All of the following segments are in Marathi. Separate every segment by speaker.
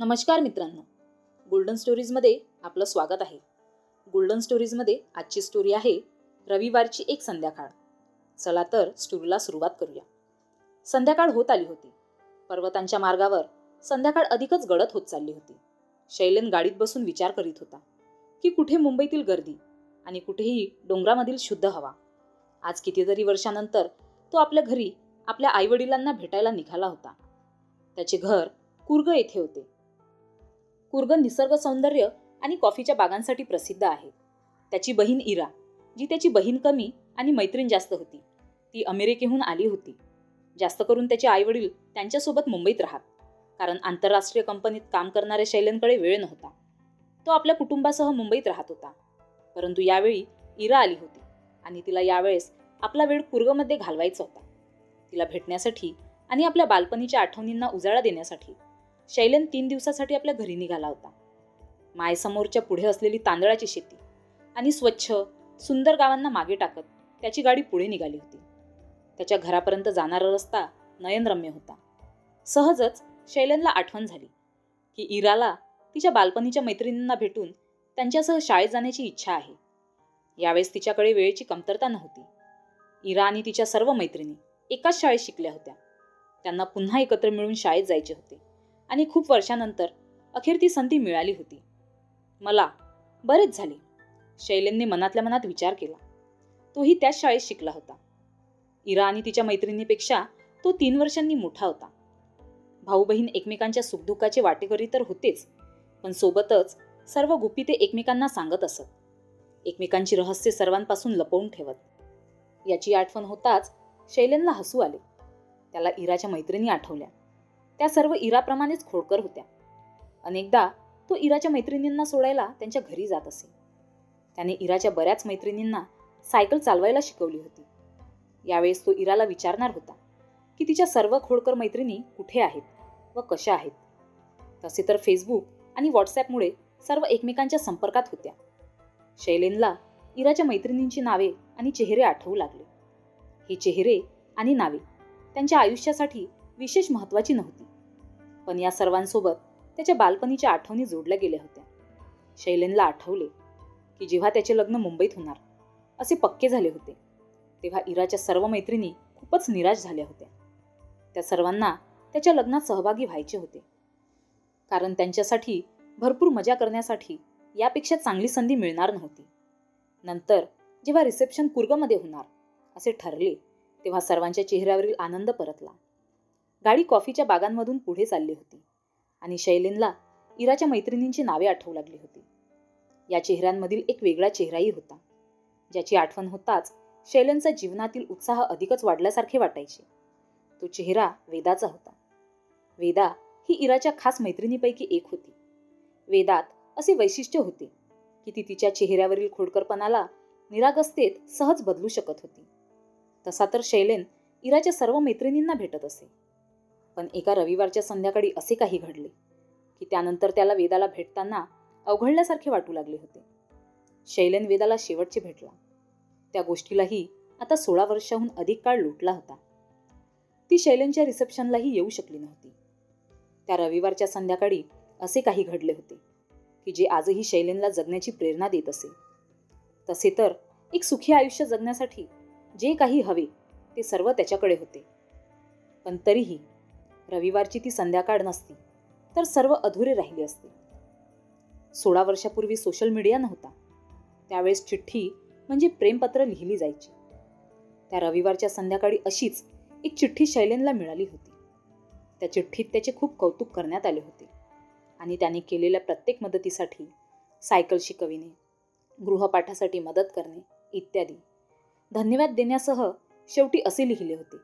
Speaker 1: नमस्कार मित्रांनो. गोल्डन स्टोरीजमध्ये आपलं स्वागत आहे. गोल्डन स्टोरीजमध्ये आजची स्टोरी आहे रविवारची एक संध्याकाळ. चला तर स्टोरीला सुरुवात करूया. संध्याकाळ होत आली होती. पर्वतांच्या मार्गावर संध्याकाळ अधिकच गडद होत चालली होती. शैलेन गाडीत बसून विचार करीत होता की कुठे मुंबईतील गर्दी आणि कुठेही डोंगरामधील शुद्ध हवा. आज कितीतरी वर्षानंतर तो आपल्या घरी आपल्या आईवडिलांना भेटायला निघाला होता. त्याचे घर कुर्ग येथे होते. कुर्ग निसर्ग सौंदर्य आणि कॉफीच्या बागांसाठी प्रसिद्ध आहे. त्याची बहीण इरा जी त्याची बहीण कमी आणि मैत्रीण जास्त होती. ती अमेरिकेहून आली होती. जास्त करून त्याचे आईवडील त्यांच्यासोबत मुंबईत राहत कारण आंतरराष्ट्रीय कंपनीत काम करणाऱ्या शैलेंकडे वेळ नव्हता. तो आपल्या कुटुंबासह मुंबईत राहत होता. परंतु यावेळी इरा आली होती आणि तिला यावेळेस आपला वेळ कुर्गमध्ये घालवायचा होता. तिला भेटण्यासाठी आणि आपल्या बालपणीच्या आठवणींना उजाळा देण्यासाठी शैलेन तीन दिवसासाठी आपल्या घरी निघाला होता. मायसमोरच्या पुढे असलेली तांदळाची शेती आणि स्वच्छ सुंदर गावांना मागे टाकत त्याची गाडी पुढे निघाली होती. त्याच्या घरापर्यंत जाणारा रस्ता नयनरम्य होता. सहजच शैलनला आठवण झाली की इराला तिच्या बालपणीच्या मैत्रिणींना भेटून त्यांच्यासह शाळेत जाण्याची इच्छा आहे. यावेळेस तिच्याकडे वेळेची कमतरता नव्हती. इरा आणि तिच्या सर्व मैत्रिणी एकाच शाळेत शिकल्या होत्या. त्यांना पुन्हा एकत्र मिळून शाळेत जायचे होते. आणि खूप वर्षानंतर अखेर ती संधी मिळाली होती. मला बरेच झाले. शैलेनने मनातल्या मनात विचार केला. तोही त्याच शाळेत शिकला होता. इरा आणि तिच्या मैत्रिणीपेक्षा तो तीन वर्षांनी मोठा होता. भाऊ बहीण एकमेकांच्या सुखदुःखाचे वाटेकरी तर होतेच पण सोबतच सर्व गुपिते एकमेकांना सांगत असत. एकमेकांची रहस्य सर्वांपासून लपवून ठेवत. याची आठवण होताच शैलेनला हसू आले. त्याला इराच्या मैत्रिणी आठवल्या. त्या सर्व इराप्रमाणेच खोडकर होत्या. अनेकदा तो इराच्या मैत्रिणींना सोडायला त्यांच्या घरी जात असे. त्याने इराच्या बऱ्याच मैत्रिणींना सायकल चालवायला शिकवली होती. यावेळेस तो इराला विचारणार होता की तिच्या सर्व खोडकर मैत्रिणी कुठे आहेत व कशा आहेत? तसे तर फेसबुक आणि व्हॉट्सॲपमुळे सर्व एकमेकांच्या संपर्कात होत्या. शैलेनला इराच्या मैत्रिणींची नावे आणि चेहरे आठवू लागले. हे चेहरे आणि नावे त्यांच्या आयुष्यासाठी विशेष महत्त्वाची नव्हती. पण या सर्वांसोबत त्याच्या बालपणीच्या आठवणी जोडल्या गेल्या होत्या. शैलेनला आठवले की जेव्हा त्याचे लग्न मुंबईत होणार असे पक्के झाले होते तेव्हा इराच्या सर्व मैत्रिणी खूपच निराश झाल्या होत्या. त्या सर्वांना त्याच्या लग्नात सहभागी व्हायचे होते. कारण त्यांच्यासाठी भरपूर मजा करण्यासाठी यापेक्षा चांगली संधी मिळणार नव्हती. नंतर जेव्हा रिसेप्शन कुर्गमध्ये होणार असे ठरले तेव्हा सर्वांच्या चेहऱ्यावरील आनंद परतला. गाडी कॉफीच्या बागांमधून पुढे चालली होती आणि शैलेनला इराच्या मैत्रिणींची नावे आठवू लागली होती. या चेहऱ्यांमधील एक वेगळा चेहराही होता. ज्याची आठवण होताच शैलेनचा जीवनातील उत्साह अधिकच वाढल्यासारखे वाटायचे. तो चेहरा वेदाचा होता. वेदा ही इराच्या खास मैत्रिणीपैकी एक होती. वेदात असे वैशिष्ट्य होते की ती तिच्या चेहऱ्यावरील खोडकरपणाला निरागस्तेत सहज बदलू शकत होती. तसा तर शैलेन इराच्या सर्व मैत्रिणींना भेटत असे. पण एका रविवारच्या संध्याकाळी असे काही घडले की त्यानंतर त्याला वेदाला भेटताना अवघडल्यासारखे वाटू लागले होते. शैलेन वेदाला शेवटचे भेटला. त्या गोष्टीलाही आता सोळा वर्षाहून अधिक काळ लुटला होता. ती शैलेनच्या रिसेप्शनलाही येऊ शकली नव्हती. त्या रविवारच्या संध्याकाळी असे काही घडले होते की जे आजही शैलेनला जगण्याची प्रेरणा देत असे. तसे तर एक सुखी आयुष्य जगण्यासाठी जे काही हवे ते सर्व त्याच्याकडे होते. पण तरीही रविवारची ती संध्याकाळ नसती तर सर्व अधुरे राहिले असते. सोळा वर्षापूर्वी सोशल मीडिया नव्हता. त्यावेळेस चिठ्ठी म्हणजे प्रेमपत्र लिहिली जायची. त्या रविवारच्या संध्याकाळी अशीच एक चिठ्ठी शैलेनला मिळाली होती. त्या चिठ्ठीत त्याचे खूप कौतुक करण्यात आले होते आणि त्याने केलेल्या प्रत्येक मदतीसाठी सायकल शिकविणे गृहपाठासाठी मदत करणे इत्यादी धन्यवाद देण्यासह शेवटी असे लिहिले होते.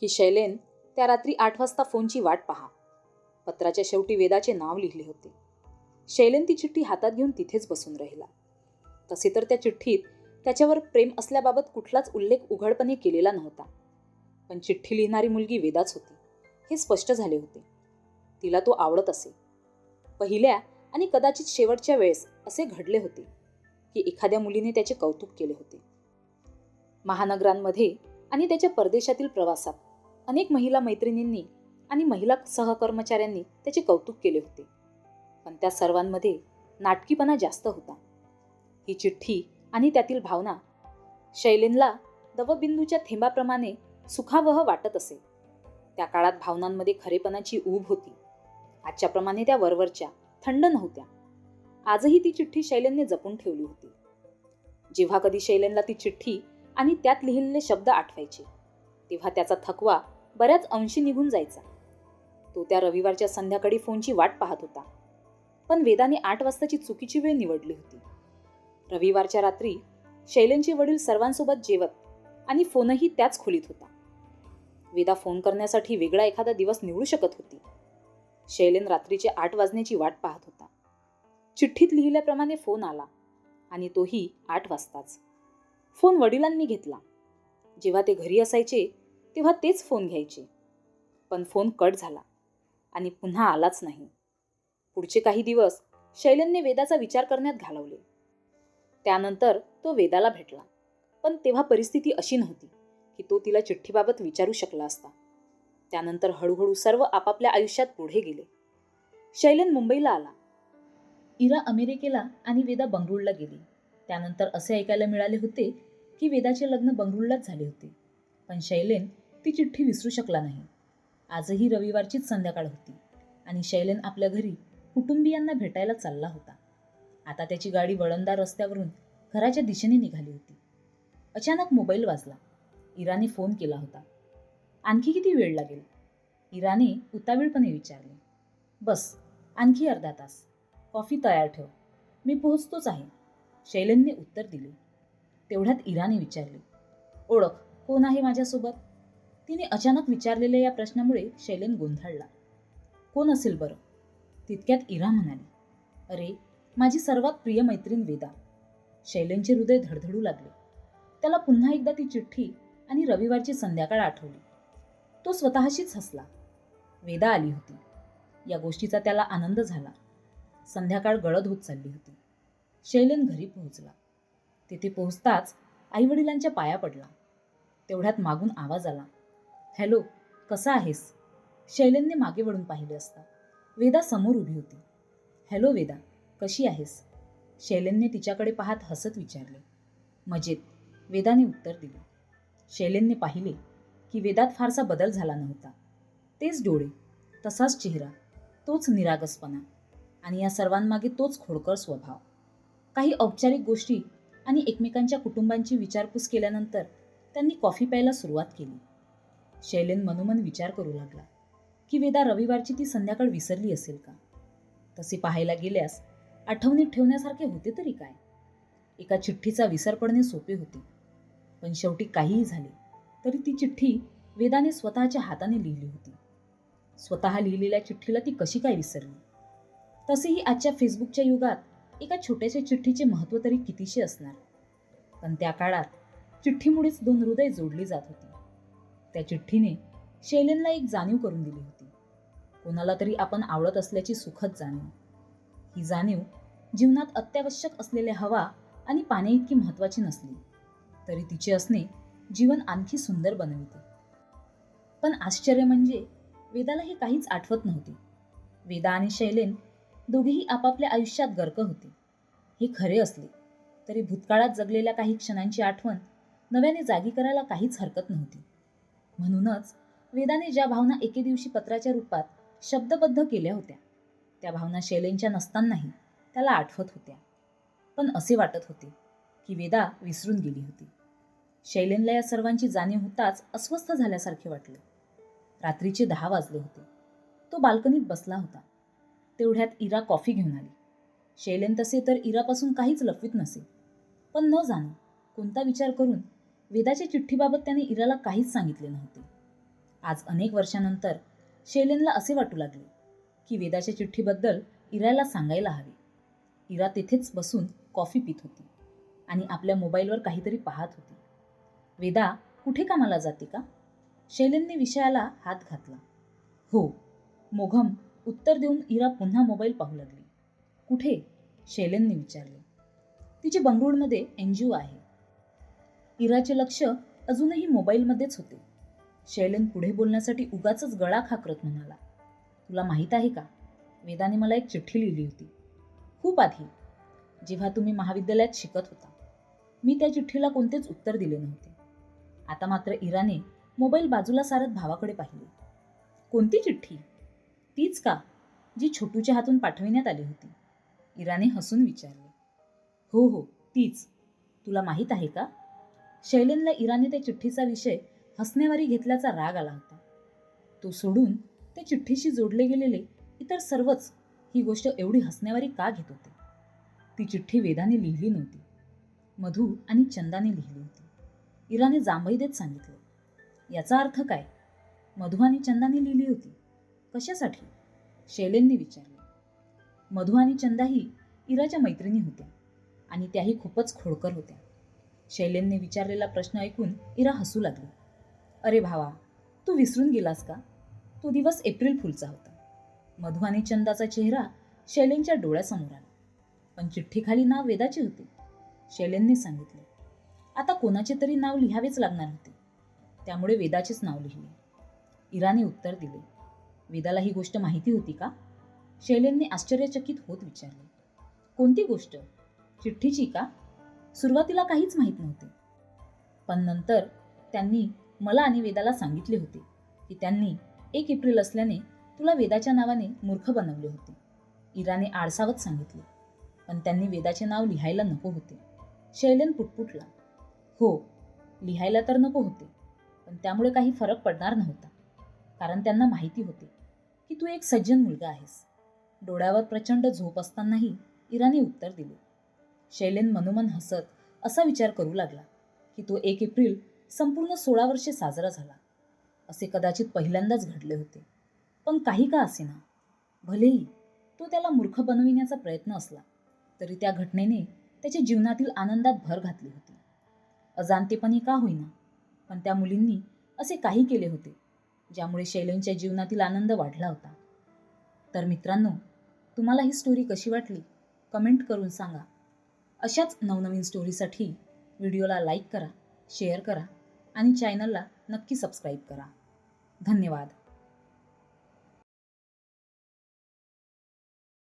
Speaker 1: की शैलेन त्या रात्री आठ वाजता फोनची वाट पहा. पत्राच्या शेवटी वेदाचे नाव लिहिले होते. शैलेन ती चिठ्ठी हातात घेऊन तिथेच बसून राहिला. तसे तर त्या चिठ्ठीत त्याच्यावर प्रेम असल्याबाबत कुठलाच उल्लेख उघडपणे केलेला नव्हता. पण चिठ्ठी लिहिणारी मुलगी वेदाच होती. हे स्पष्ट झाले होते. तिला तो आवडत असे. पहिल्या आणि कदाचित शेवटच्या वेळेस असे घडले होते की एखाद्या मुलीने त्याचे कौतुक केले होते. महानगरांमध्ये आणि त्याच्या परदेशातील प्रवासात अनेक महिला मैत्रिणींनी आणि महिला सहकर्मचाऱ्यांनी त्याचे कौतुक केले होते. पण त्या सर्वांमध्ये नाटकीपणा जास्त होता. ही चिठ्ठी आणि त्यातील भावना शैलेनला दवबिंदूच्या थेंबाप्रमाणे सुखावह वाटत असे. त्या काळात भावनांमध्ये खरेपणाची ऊब होती. आजच्याप्रमाणे त्या वरवरच्या थंड नव्हत्या. आजही ती चिठ्ठी शैलेनने जपून ठेवली होती. जेव्हा कधी शैलेनला ती चिठ्ठी आणि त्यात लिहिलेले शब्द आठवायचे तेव्हा त्याचा थकवा बऱ्याच अंशी निघून जायचा. तो त्या रविवारच्या संध्याकाळी फोनची वाट पाहत होता. पण वेदाने आठ वाजताची चुकीची वेळ निवडली होती. रविवारच्या रात्री शैलेनचे वडील सर्वांसोबत जेवत आणि फोनही त्याच खोलीत होता. वेदा फोन करण्यासाठी वेगळा एखादा दिवस निवडू शकत होती. शैलेन रात्रीचे आठ वाजण्याची वाट पाहत होता. चिठ्ठीत लिहिल्याप्रमाणे फोन आला आणि तोही आठ वाजताच. फोन वडिलांनी घेतला. जेव्हा ते घरी असायचे तेव्हा तेच फोन घ्यायचे. पण फोन कट झाला. आणि पुन्हा आलाच नाही. पुढचे काही दिवस शैलनने वेदाचा विचार करण्यात घालवले. त्यानंतर तो वेदाला भेटला. पण तेव्हा परिस्थिती अशी नव्हती की तो तिला चिठ्ठीबाबत विचारू शकला असता. त्यानंतर हळूहळू सर्व आपापल्या आयुष्यात पुढे गेले. शैलन मुंबईला आला. इरा अमेरिकेला आणि वेदा बंगळूरला गेली. त्यानंतर असे ऐकायला मिळाले होते की वेदाचे लग्न बंगळूरलाच झाले होते. पण शैलेन ती चिठ्ठी विसरू शकला नाही. आजही रविवारचीच संध्याकाळ होती आणि शैलेन आपल्या घरी कुटुंबियांना भेटायला चालला होता. आता त्याची गाडी वळणदार रस्त्यावरून घराच्या दिशेने निघाली होती. अचानक मोबाईल वाजला. इराने फोन केला होता. आणखी किती वेळ लागेल? इराने उतावीळपणे विचारले. बस आणखी अर्धा तास. कॉफी तयार ठेव. मी पोहोचतोच आहे. शैलेनने उत्तर दिले. तेवढ्यात इराने विचारले. ओळख कोण आहे माझ्यासोबत? तिने अचानक विचारलेल्या या प्रश्नामुळे शैलेन गोंधळला. कोण असेल बरं? तितक्यात इरा म्हणाली अरे माझी सर्वात प्रिय मैत्रीण वेदा. शैलेनचे हृदय धडधडू लागले. त्याला पुन्हा एकदा ती चिठ्ठी आणि रविवारची संध्याकाळ आठवली. तो स्वतःशीच हसला. वेदा आली होती. या गोष्टीचा त्याला आनंद झाला. संध्याकाळ गळद होत चालली होती. शैलेन घरी पोहोचला. तिथे पोहोचताच आईवडिलांच्या पाया पडला. तेवढ्यात मागून आवाज आला. हॅलो कसा आहेस? शैलेनने मागे वळून पाहिले असता. वेदा समोर उभी होती. हॅलो वेदा कशी आहेस? शैलेनने तिच्याकडे पाहत हसत विचारले. मजेत वेदाने उत्तर दिले. शैलेनने पाहिले की वेदात फारसा बदल झाला नव्हता. तेच डोळे तसाच चेहरा तोच निरागसपणा आणि या सर्वांमागे तोच खोडकर स्वभाव. काही औपचारिक गोष्टी आणि एकमेकांच्या कुटुंबांची विचारपूस केल्यानंतर त्यांनी कॉफी प्यायला सुरुवात केली. शैलेन मनोमन विचार करू लागला की वेदा रविवारची ती संध्याकाळ विसरली असेल का? तसे पाहायला गेल्यास आठवणीत ठेवण्यासारखे होते तरी काय? एका चिठ्ठीचा विसर पडणे सोपे होते. पण शेवटी काहीही झाले तरी ती चिठ्ठी वेदाने स्वतःच्या हाताने लिहिली होती. स्वतः लिहिलेल्या चिठ्ठीला ती कशी काय विसरली? तसेही आजच्या फेसबुकच्या युगात एका छोट्याशा चिठ्ठीचे महत्त्व तरी कितीशे असणार? पण त्या काळात चिठ्ठीमुळेच दोन हृदय जोडली जात होती. त्या चिठ्ठीने शैलेनला एक जाणीव करून दिली होती. कोणाला तरी आपण आवडत असल्याची सुखद जाणीव. ही जाणीव जीवनात अत्यावश्यक असलेल्या हवा आणि पाण्या इतकी महत्त्वाची नसली तरी तिचे असणे जीवन आणखी सुंदर बनविते. पण आश्चर्य म्हणजे वेदाला हे काहीच आठवत नव्हते. वेदा आणि शैलेन दोघेही आपापल्या आयुष्यात गर्क होते. हे खरे असले तरी भूतकाळात जगलेल्या काही क्षणांची आठवण नव्याने जागी करायला काहीच हरकत नव्हती. म्हणूनच वेदाने ज्या भावना एके दिवशी पत्राच्या रूपात शब्दबद्ध केल्या होत्या त्या भावना शैलेंच्या नसतानाही त्याला आठवत होत्या. पण असे वाटत होते की वेदा विसरून गेली होती. शैलेनला या सर्वांची जाणीव होताच अस्वस्थ झाल्यासारखे वाटले. रात्रीचे दहा वाजले होते. तो बाल्कनीत बसला होता. तेवढ्यात इरा कॉफी घेऊन आली. शैलेन तसे तर इरापासून काहीच लपवीत नसे. पण न जाणं कोणता विचार करून वेदाच्या चिठ्ठीबाबत त्याने इराला काहीच सांगितले नव्हते. आज अनेक वर्षानंतर शैलेनला असे वाटू लागले की वेदाच्या चिठ्ठीबद्दल इराला सांगायला हवे. इरा तेथेच बसून कॉफी पित होती आणि आपल्या मोबाईलवर काहीतरी पाहत होती. वेदा कुठे कामाला जाते का? शैलेनने विषयाला हात घातला. हो मोघम उत्तर देऊन इरा पुन्हा मोबाईल पाहू लागली. कुठे? शैलेनने विचारले. तिचे बंगळुरूमध्ये एन जी ओ आहे. इराचे लक्ष अजूनही मोबाईलमध्येच होते. शैलेन पुढे बोलण्यासाठी उगाच गळा खाकरत म्हणाला तुला माहीत आहे का? वेदाने मला एक चिठ्ठी लिहिली होती. खूप आधी जेव्हा तुम्ही महाविद्यालयात शिकत होता. मी त्या चिठ्ठीला कोणतेच उत्तर दिले नव्हते. आता मात्र इराने मोबाईल बाजूला सारत भावाकडे पाहिले. कोणती चिठ्ठी? तीच का जी छोटूच्या हातून पाठविण्यात आली होती? इराने हसून विचारले. हो हो तीच. तुला माहीत आहे का? शैलेनला इराने त्या चिठ्ठीचा विषय हसण्यावारी घेतल्याचा राग आला होता. तो सोडून त्या चिठ्ठीशी जोडले गेलेले इतर सर्वच ही गोष्ट एवढी हसण्यावारी का घेत होते? ती चिठ्ठी वेदाने लिहिली नव्हती. मधू आणि चंदाने लिहिली होती. इराने जांभई देत सांगितले. याचा अर्थ काय? मधू आणि चंदाने लिहिली होती. कशासाठी? शैलेनने विचारले. मधू आणि चंदाही इराच्या मैत्रिणी होत्या आणि त्याही खूपच खोडकर होत्या. शैलेनने विचारलेला प्रश्न ऐकून इरा हसू लागली. अरे भावा तू विसरून गेलास का? तो दिवस एप्रिल फुलचा होता. मधु आणि चंदाचा चेहरा शैलेनच्या डोळ्यासमोर आला. पण चिठ्ठीखाली नाव वेदाचे होते. शैलेनने सांगितले आता कोणाचे तरी नाव लिहावेच लागणार होते. त्यामुळे वेदाचेच नाव लिहिले. इराने उत्तर दिले वेदाला ही गोष्ट माहिती होती का? शैलेनने आश्चर्यचकित होत विचारले कोणती गोष्ट? चिठ्ठीची का? सुरुवातीला काहीच माहीत नव्हते. पण नंतर त्यांनी मला आणि वेदाला सांगितले होते की त्यांनी एक एप्रिल असल्याने तुला वेदाच्या नावाने मूर्ख बनवले होते. इराने आळसावत सांगितले. पण त्यांनी वेदाचे नाव लिहायला नको होते. शैलेन पुटपुटला. हो लिहायला तर नको होते पण त्यामुळे काही फरक पडणार नव्हता. कारण त्यांना माहिती होते की तू एक सज्जन मुलगा आहेस. डोळ्यावर प्रचंड झोप असतानाही इराने उत्तर दिले. शैलेन मनोमन हसत असा विचार करू लागला की तो एक एप्रिल संपूर्ण सोळा वर्षे साजरा झाला. असे कदाचित पहिल्यांदाच घडले होते. पण काही का असेना? भलेही तो त्याला मूर्ख बनविण्याचा प्रयत्न असला तरी त्या घटनेने त्याच्या जीवनातील आनंदात भर घातली होती. अजाणतेपणी का होईना पण त्या मुलींनी असे काही केले होते ज्यामुळे शैलेनच्या जीवनातील आनंद वाढला होता. तर मित्रांनो तुम्हाला ही स्टोरी कशी वाटली? कमेंट करून सांगा. अशाच नवनवीन स्टोरीसाठी व्हिडिओला लाईक करा शेअर करा आणि चॅनलला नक्की सबस्क्राईब करा. धन्यवाद.